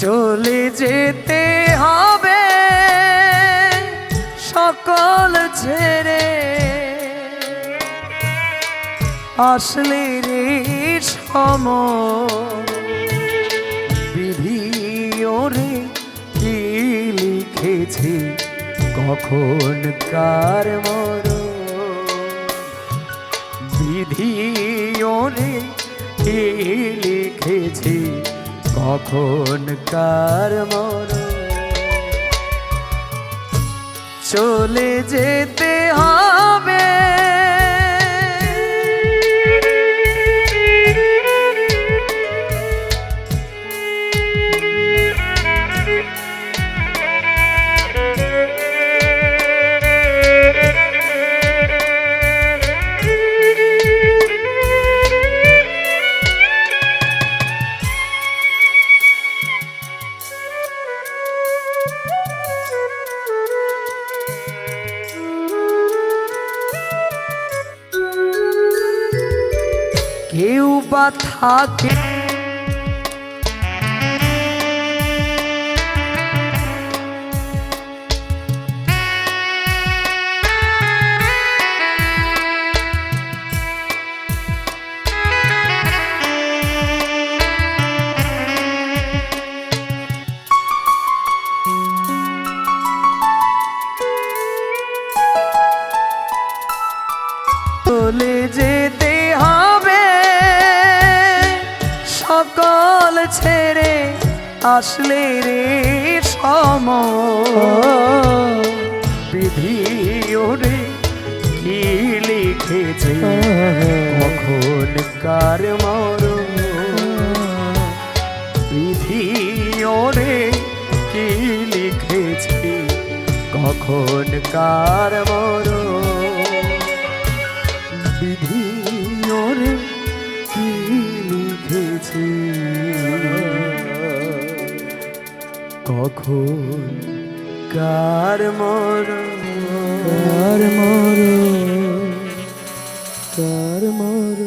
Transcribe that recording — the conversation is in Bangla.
চলে যেতে হবে সকল ছেড়ে। আসলে রে সম বিধি ওরে কি লিখেছে, কখন কার মর? বিধি ওরে কি লিখেছে কখন কার মর চলে যেতে হবে কেউ বা থাকে। চলে যেতে সকল ছেড়ে আসলে রে সম। বিধি ওরে কি লিখেছে? কখন কার মর বিধি ওরে কি লিখেছে? কখন কার মর বিধি ওরে কখন? কার মর কার মর কার মর